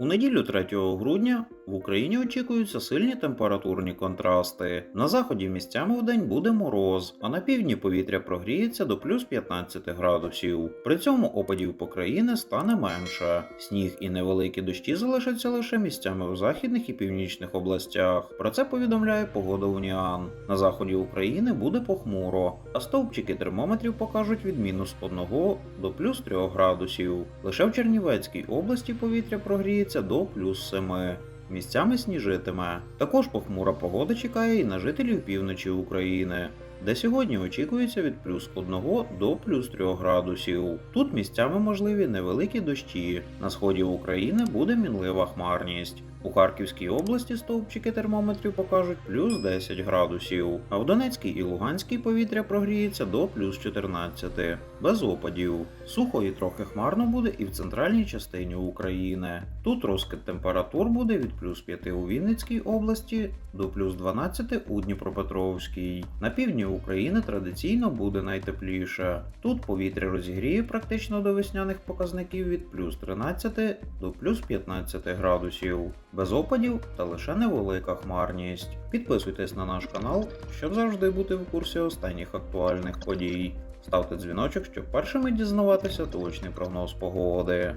У неділю 3 грудня в Україні очікуються сильні температурні контрасти. На заході місцями в день буде мороз, а на півдні повітря прогріється до плюс 15 градусів. При цьому опадів по країни стане менше. Сніг і невеликі дощі залишаться лише місцями у західних і північних областях. Про це повідомляє погода Уніан. На заході України буде похмуро, а стовпчики термометрів покажуть від мінус 1 до плюс 3 градусів. Лише в Чернівецькій області повітря прогріється до плюс 7. Місцями сніжитиме. Також похмура погода чекає і на жителів півночі України, де сьогодні очікується від плюс 1 до плюс 3 градусів. Тут місцями можливі невеликі дощі. На сході України буде мінлива хмарність. У Харківській області стовпчики термометрів покажуть плюс 10 градусів, а в Донецькій і Луганській повітря прогріється до плюс 14, без опадів. Сухо і трохи хмарно буде і в центральній частині України. Тут розкид температур буде від плюс 5 у Вінницькій області до плюс 12 у Дніпропетровській. На півдні України традиційно буде найтепліше. Тут повітря розігріє практично до весняних показників від плюс 13 до плюс 15 градусів. Без опадів та лише невелика хмарність. Підписуйтесь на наш канал, щоб завжди бути в курсі останніх актуальних подій. Ставте дзвіночок, щоб першими дізнаватися точний прогноз погоди.